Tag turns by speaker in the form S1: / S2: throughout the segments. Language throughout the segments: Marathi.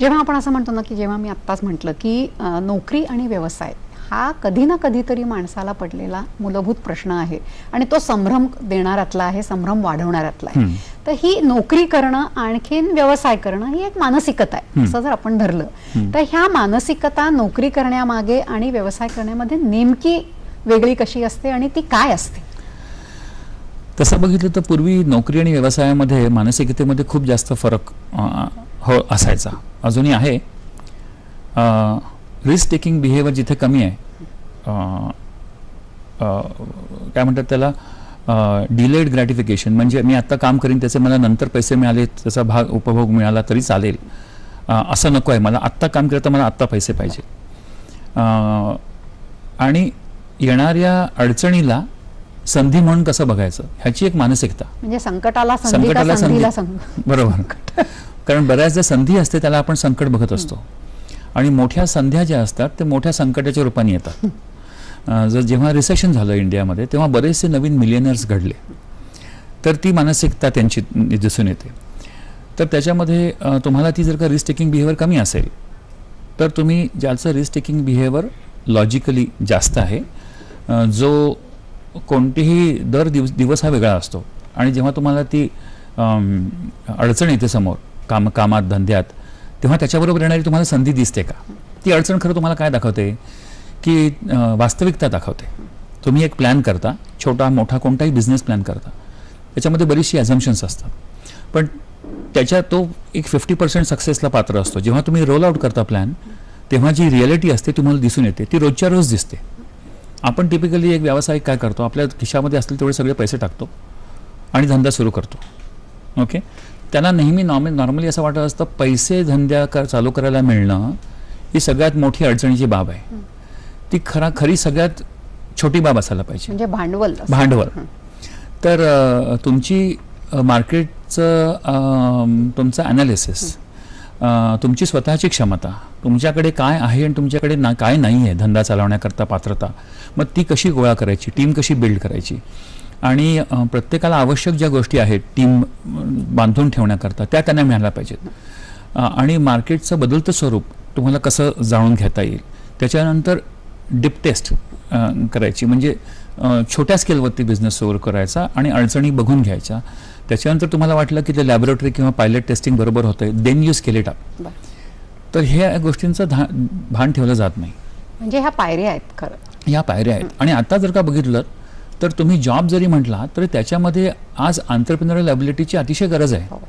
S1: जेव्हा आपण असं म्हणतो ना की जेव्हा मी आत्ताच म्हटलं की नोकरी आणि व्यवसाय हा कधी ना कधीतरी माणसाला पडलेला मूलभूत प्रश्न आहे आणि तो संभ्रम देणाऱ्यातला आहे संभ्रम वाढवणाऱ्यातला आहे. तर ही नोकरी करणं आणखीन व्यवसाय करणं ही एक मानसिकता आहे असं जर आपण धरलं तर ह्या मानसिकता नोकरी करण्यामागे आणि व्यवसाय करण्यामध्ये नेमकी वेगळी कशी असते आणि ती काय असते?
S2: तसं बघितलं तर पूर्वी नोकरी आणि व्यवसायामध्ये मानसिकतेमध्ये खूप जास्त फरक हो असायचा. अजूनही आहे. रिस्क टेकिंग बिहेवियर जिथे कमी आहे काय म्हणतात त्याला डिलेड ग्रॅटिफिकेशन म्हणजे मी आत्ता काम करीन त्याचे मला नंतर पैसे मिळाले त्याचा भाग उपभोग मिळाला तरी चालेल. असं नको आहे. मला आत्ता काम केलं तर मला आत्ता पैसे पाहिजे. आणि येणाऱ्या अडचणीला संधी म्हणून कसं बघायचं? ह्याची एक मानसिकता.
S1: म्हणजे संकटाला संधी
S2: संकटाला संधी. बरोबर. कारण बऱ्याचदा संधी असते त्याला आपण संकट बघत असतो. आणि मोठ्या संध्या ज्या असतात ते मोठ्या संकटाच्या रूपाने येतात. जर जेव्हा रिसेशन झालं इंडियामध्ये तेव्हा बरेचसे नवीन मिलियनर्स घडले. तर ती मानसिकता त्यांची दिसून येते. तर त्याच्यामध्ये तुम्हाला ती जर का रिस्क टेकिंग बिहेवियर कमी असेल तर तुम्ही ज्याचं रिस्क टेकिंग बिहेवियर लॉजिकली जास्त आहे जो कोणतेही दर दिवस दिवस हा वेगळा असतो. आणि जेव्हा तुम्हाला ती अडचण येते समोर काम कामात धंद्यात तेव्हा त्याच्याबरोबर येणारी तुम्हाला संधी दिसते का? ती अडचण खरं तुम्हाला काय दाखवते? की वास्तविकता दाखवते. तुम्ही एक प्लॅन करता छोटा मोठा कोणताही बिझनेस प्लॅन करता. त्याच्यामध्ये बरीचशी ॲझम्पन्स असतात. पण त्याच्या तो एक फिफ्टी पर्सेंट सक्सेसला पात्र असतो. जेव्हा तुम्ही रोल आउट करता प्लॅन तेव्हा जी रिॲलिटी असते तुम्हाला दिसून येते. ती रोजच्या रोज दिसते. आपण टिपिकली एक व्यावसायिक काय करतो? आपल्या खिशामध्ये असतील तेवढे सगळे पैसे टाकतो आणि धंदा सुरू करतो. ओके त्यांना नेहमी नॉर्मल नॉर्मली असं वाटत असतं पैसे धंद्या कर चालू करायला मिळणं ही सगळ्यात मोठी अडचणीची बाब आहे. ती खरा खरी सगळ्यात छोटी बाब असायला पाहिजे.
S1: म्हणजे भांडवल.
S2: भांडवल. तर तुमची मार्केटचं तुमचं ॲनालिसिस तुमची स्वतःची क्षमता तुमच्याकडे काय आहे आणि तुमच्याकडे ना काय नाही आहे धंदा चालवण्याकरता पात्रता मग ती कशी गोळा करायची? टीम कशी बिल्ड करायची? आणि प्रत्येकाला आवश्यक ज्या गोष्टी आहेत टीम बांधून ठेवण्याकरता त्या त्यांना मिळायला पाहिजेत. आणि मार्केटचं बदलतं स्वरूप तुम्हाला कसं जाणून घेता येईल? त्याच्यानंतर डिप टेस्ट करायची. म्हणजे छोट्या स्केलवरती बिझनेस सुरू करायचा आणि अडचणी बघून घ्यायच्या. त्याच्यानंतर तुम्हाला वाटलं की ते लॅबोरेटरी किंवा पायलट टेस्टिंग बरोबर होतं then you scale it up
S1: बरं.
S2: तर ह्या गोष्टींचं धा भान ठेवलं जात नाही.
S1: म्हणजे ह्या पायऱ्या आहेत खरं.
S2: या पायऱ्या आहेत. आणि आता जर का बघितलं तर तुम्ही जॉब जरी म्हटला तरी त्याच्यामध्ये आज आंतरप्रिनरल ॲबिलिटीची अतिशय गरज आहे.
S1: हो.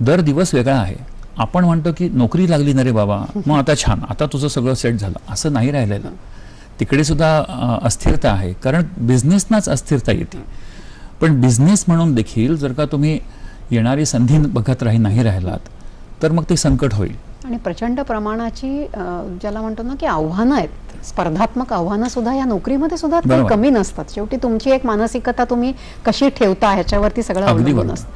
S2: दर दिवस वेगळा आहे. आपण म्हणतो की नोकरी लागली ना रे बाबा मग आता छान आता तुझं सगळं सेट झालं. असं नाही राहिलेलं. तिकडे सुद्धा अस्थिरता आहे. कारण बिझनेसनाच अस्थिरता येते. पण बिझनेस म्हणून देखील जर का तुम्ही येणारी संधी बघत राही नाही राहिलात तर मग ते संकट होईल.
S1: आणि प्रचंड प्रमाणाची ज्याला म्हणतो ना की आव्हानं आहेत. स्पर्धात्मक आव्हानं सुद्धा या नोकरीमध्ये सुद्धा. कमी नसतात शेवटी तुमची एक मानसिकता तुम्ही कशी ठेवता ह्याच्यावरती सगळं अवलंबून. असतं